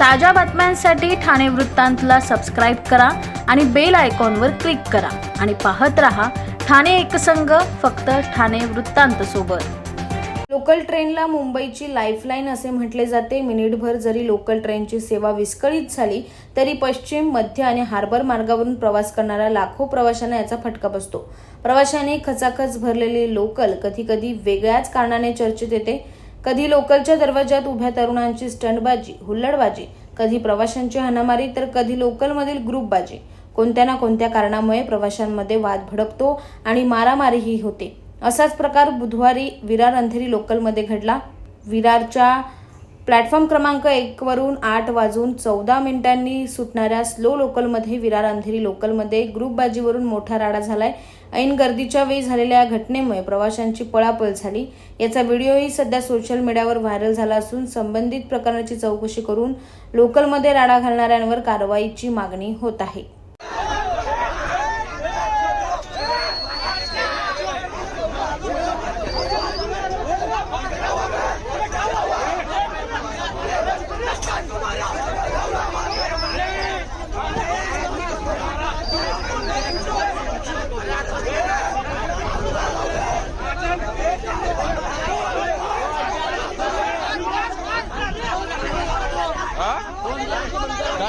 ताज्या बातम्यांसाठी ठाणे वृत्तांतला सबस्क्राईब करा आणि बेल आयकॉनवर क्लिक करा. आणि पाहत रहा ठाणे एकसंघ फक्त ठाणे वृत्तांत सोबत. लोकल ट्रेनला मुंबईची लाईफलाईन असे म्हटले जाते. मिनिटभर जरी लोकल ट्रेनची सेवा विस्कळीत झाली तरी पश्चिम मध्य आणि हार्बर मार्गावरून प्रवास करणाऱ्या लाखो प्रवाशांना याचा फटका बसतो. प्रवाशांनी खचाखच भरलेली लोकल कधी कधी वेगळ्याच कारणाने चर्चेत येते. कधी लोकलच्या दरवाजात उभ्या तरुणांची स्टंटबाजी हुल्लडबाजी कधी प्रवाशांची हाणामारी तर कधी लोकलमधील ग्रुपबाजी. कोणत्या ना कोणत्या कारणामुळे प्रवाशांमध्ये वाद भडकतो आणि मारामारीही होते. असाच प्रकार बुधवारी विरार अंधेरी लोकलमध्ये घडला. विरारच्या प्लॅटफॉर्म क्रमांक एकवरून आठ वाजून चौदा मिनिटांनी सुटणाऱ्या स्लो लोकलमध्ये विरार अंधेरी लोकलमध्ये ग्रुपबाजीवरून मोठा राडा झालाय. ऐन गर्दीच्या वेळी झालेल्या या घटनेमुळे प्रवाशांची पळापळ झाली. याचा व्हिडिओही सध्या सोशल मीडियावर व्हायरल झाला असून संबंधित प्रकरणाची चौकशी करून लोकलमध्ये राडा घालणाऱ्यांवर कारवाईची मागणी होत आहे.